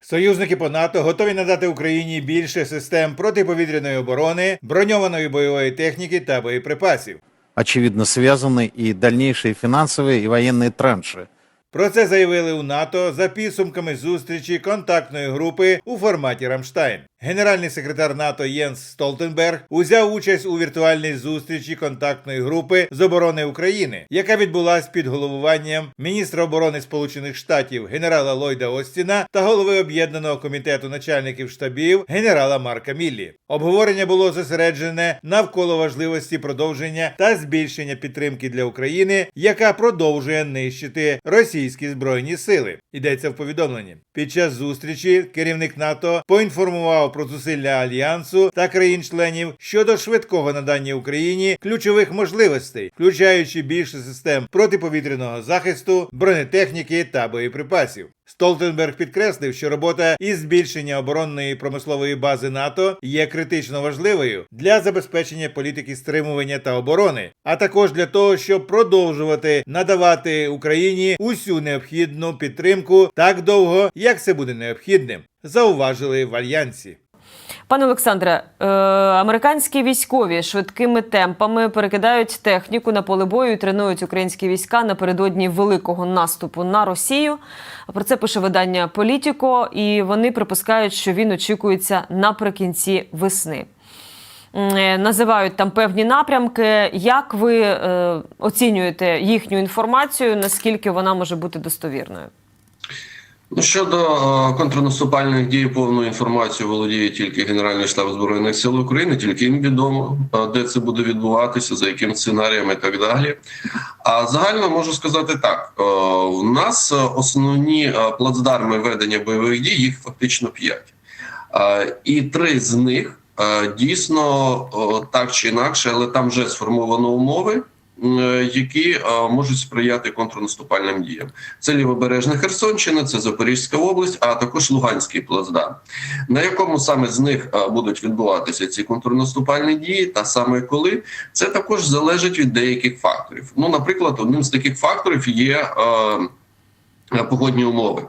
Союзники по НАТО готові надати Україні більше систем протиповітряної оборони, броньованої бойової техніки та боєприпасів. очевидно, связаны и дальнейшие финансовые и военные транши. Про це заявили у НАТО за підсумками зустрічі контактної групи у форматі Рамштайн. Генеральний секретар НАТО Єнс Столтенберг узяв участь у віртуальній зустрічі контактної групи з оборони України, яка відбулась під головуванням міністра оборони Сполучених Штатів генерала Ллойда Остіна та голови об'єднаного комітету начальників штабів генерала Марка Міллі. Обговорення було зосереджене навколо важливості продовження та збільшення підтримки для України, яка продовжує нищити російські збройні сили. Йдеться в повідомленні. Під час зустрічі керівник НАТО поінформував про зусилля альянсу та країн-членів щодо швидкого надання Україні ключових можливостей, включаючи більше систем протиповітряного захисту, бронетехніки та боєприпасів. Столтенберг підкреслив, що робота із збільшення оборонної промислової бази НАТО є критично важливою для забезпечення політики стримування та оборони, а також для того, щоб продовжувати надавати Україні усю необхідну підтримку так довго, як це буде необхідним, зауважили в альянсі. Пане Олександре, е, американські військові швидкими темпами перекидають техніку на поле бою і тренують українські війська напередодні великого наступу на Росію. Про це пише видання Політіко, і вони припускають, що він очікується наприкінці весни. Е, Називають там певні напрямки. Як ви е, оцінюєте їхню інформацію? Наскільки вона може бути достовірною? Щодо е, контрнаступальних дій, повну інформацію володіє тільки Генеральний штаб збройних сил України, тільки їм відомо, е, де це буде відбуватися, за яким сценарієм і так далі. А загально можу сказати так: е, у нас основні плацдарми ведення бойових дій їх фактично п'ять, і три з них дійсно так чи інакше, але там вже сформовано умови. Е, Які можуть сприяти контрнаступальним діям, це лівобережна Херсонщина, це Запорізька область, а також Луганський плацдарм. На якому саме з них будуть відбуватися ці контрнаступальні дії, та саме коли це також залежить від деяких факторів. Ну, наприклад, одним з таких факторів є. Погодні умови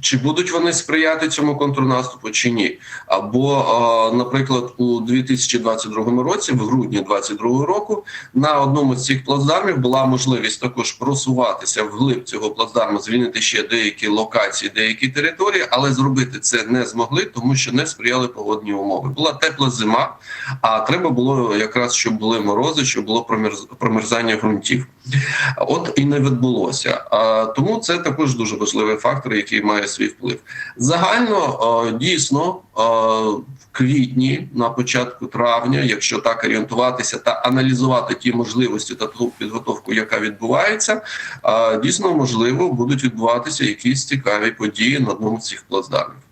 чи будуть вони сприяти цьому контрнаступу, чи ні? Або, наприклад, у 2022 році, в грудні 2022 року, на одному з цих плацдармів була можливість також просуватися вглиб цього плацдарму, звільнити ще деякі локації, деякі території, але зробити це не змогли, тому що не сприяли погодні умови. Була тепла зима, а треба було якраз, щоб були морози, щоб було промерз- промерзання ґрунтів. От і не відбулося. Тому це також дуже важливий фактор, який має свій вплив. Загально дійсно в квітні, на початку травня, якщо так орієнтуватися та аналізувати ті можливості та ту підготовку, яка відбувається, дійсно можливо будуть відбуватися якісь цікаві події на одному з цих плацдармів.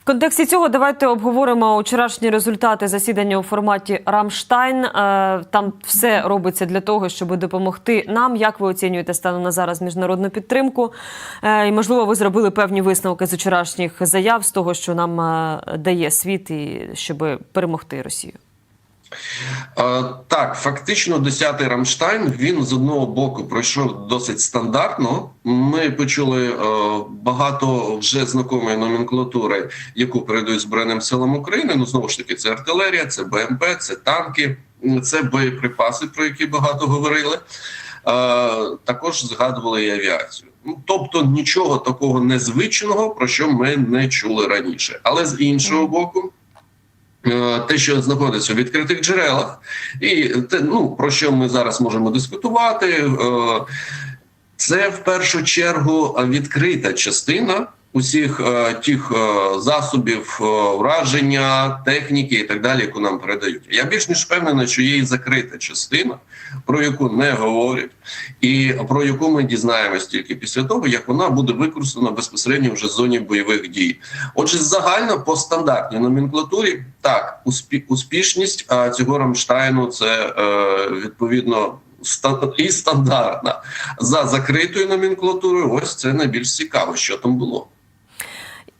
В контексті цього давайте обговоримо вчорашні результати засідання у форматі Рамштайн. Е, Там все робиться для того, щоб допомогти нам. Як ви оцінюєте станом на зараз міжнародну підтримку? Е, І можливо, ви зробили певні висновки з вчорашніх заяв з того, що нам е, дає світ, і щоб перемогти Росію. Е, Так, фактично, 10-й Рамштайн він з одного боку пройшов досить стандартно. Ми почули е, багато вже знакомої номенклатури, яку передають Збройним силам України. Ну знову ж таки, це артилерія, це БМП, це танки, це боєприпаси, про які багато говорили. Е, також згадували і авіацію. Ну, тобто нічого такого незвичного, про що ми не чули раніше. Але з іншого боку, те, що знаходиться у відкритих джерелах, і те, ну про що ми зараз можемо дискутувати, е, це в першу чергу відкрита частина усіх е, тих е, засобів е, враження, техніки і так далі, яку нам передають. Я більш ніж впевнений, що є і закрита частина, про яку не говорять, і про яку ми дізнаємось тільки після того, як вона буде використана безпосередньо вже в зоні бойових дій. Отже, загально по стандартній номенклатурі так, успі, успішність а, цього Рамштайну це е, відповідно. І стандартна за закритою номенклатурою. Ось це найбільш цікаво, що там було.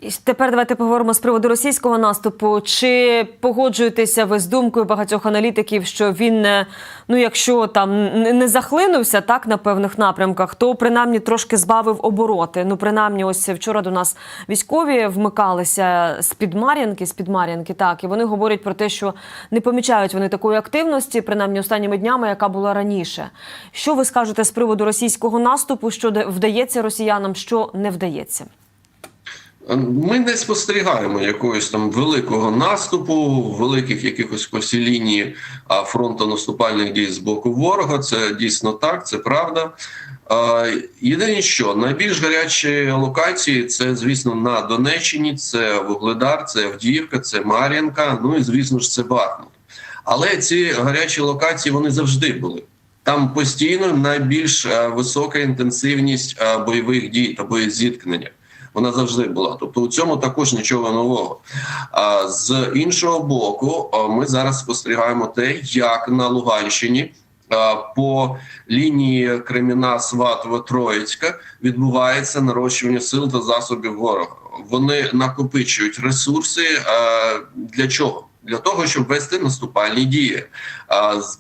І тепер давайте поговоримо з приводу російського наступу. Чи погоджуєтеся ви з думкою багатьох аналітиків, що він, е, ну якщо там не не захлинувся так на певних напрямках, то принаймні трошки збавив обороти. Ну, принаймні, ось вчора до нас військові вмикалися з під Мар'янки, з під Мар'янки, так, і вони говорять про те, що не помічають вони такої активності, принаймні останніми днями, яка була раніше. Що ви скажете з приводу російського наступу? Що вдається росіянам, що не вдається? Ми не спостерігаємо якогось там великого наступу, великих якихось по всій лінії фронту наступальних дій з боку ворога. Це дійсно так, це правда. Єдине, що найбільш гарячі локації це, звісно, на Донеччині, це Вугледар, це Авдіївка, це Мар'їнка. Ну і звісно ж, це Бахмут. Але ці гарячі локації вони завжди були. Там постійно найбільш е, висока інтенсивність е, бойових дій та боєзіткнення. Вона завжди була. Тобто у цьому також нічого нового. З іншого боку, ми зараз спостерігаємо те, як на Луганщині по лінії Креміна Сватова Троїцька відбувається нарощування сил та засобів ворога. Вони накопичують ресурси для чого? Для того щоб вести наступальні дії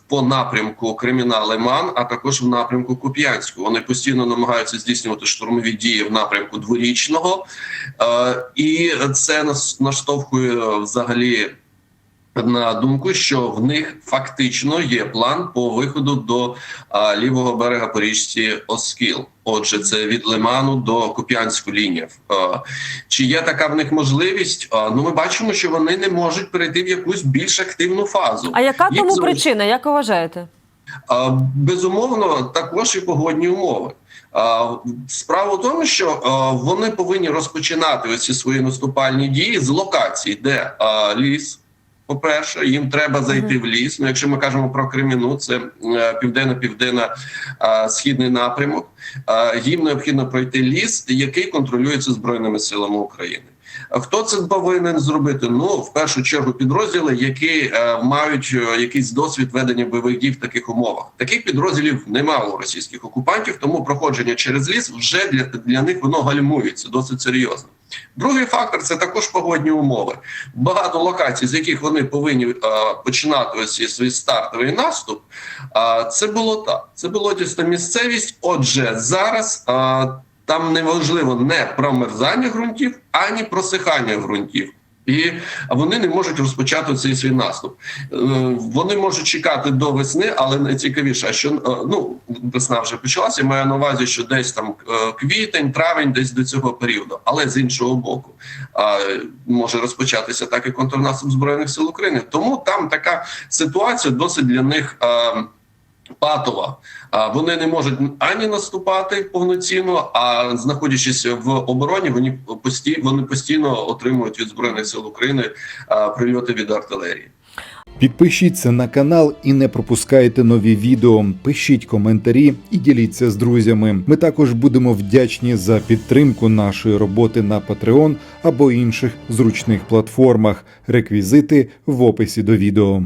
по напрямку Креміна Лиман, а також в напрямку Куп'янську. Вони постійно намагаються здійснювати штурмові дії в напрямку дворічного, і це нас наштовхує взагалі на думку, що в них фактично є план по виходу до а, лівого берега по річці Оскіл. Отже, це від Лиману до Куп'янську лінію. Е, Чи є така в них можливість? Е, Ну, ми бачимо, що вони не можуть перейти в якусь більш активну фазу. А яка тому причина? Як ви вважаєте? А, Безумовно, також і погодні умови. А, Справа в тому, що вони повинні розпочинати ось ці свої наступальні дії з локацій, де ліс. По-перше, їм треба зайти в ліс. Ну, якщо ми кажемо про Креміну, це е, південно-південно східний напрямок. Їм необхідно пройти ліс, який контролюється збройними силами України. Хто це повинен зробити? Ну в першу чергу підрозділи, які е, мають е, якийсь досвід ведення бойових дій в таких умовах. Таких підрозділів немає у російських окупантів, тому проходження через ліс вже для, для них воно гальмується досить серйозно. Другий фактор це також погодні умови. Багато локацій, з яких вони повинні е, починати ось свій стартовий наступ. А це було так. Це було дійсно місцевість. Отже, зараз а, там неважливо не промерзання ґрунтів, ані просихання ґрунтів. І вони не можуть розпочати цей свій наступ. Е, Вони можуть чекати до весни, але найцікавіше, що е, ну весна вже почалася. Маю на увазі, що десь там е, квітень, травень, десь до цього періоду. Але з іншого боку, може розпочатися так і контрнаступ збройних сил України. Тому там така ситуація досить для них. Патова, вони не можуть ані наступати повноцінно, а знаходячись в обороні, вони постійно вони постійно отримують від збройних сил України прильоти від артилерії. Підпишіться на канал і не пропускайте нові відео. Пишіть коментарі і діліться з друзями. Ми також будемо вдячні за підтримку нашої роботи на Patreon або інших зручних платформах. Реквізити в описі до відео.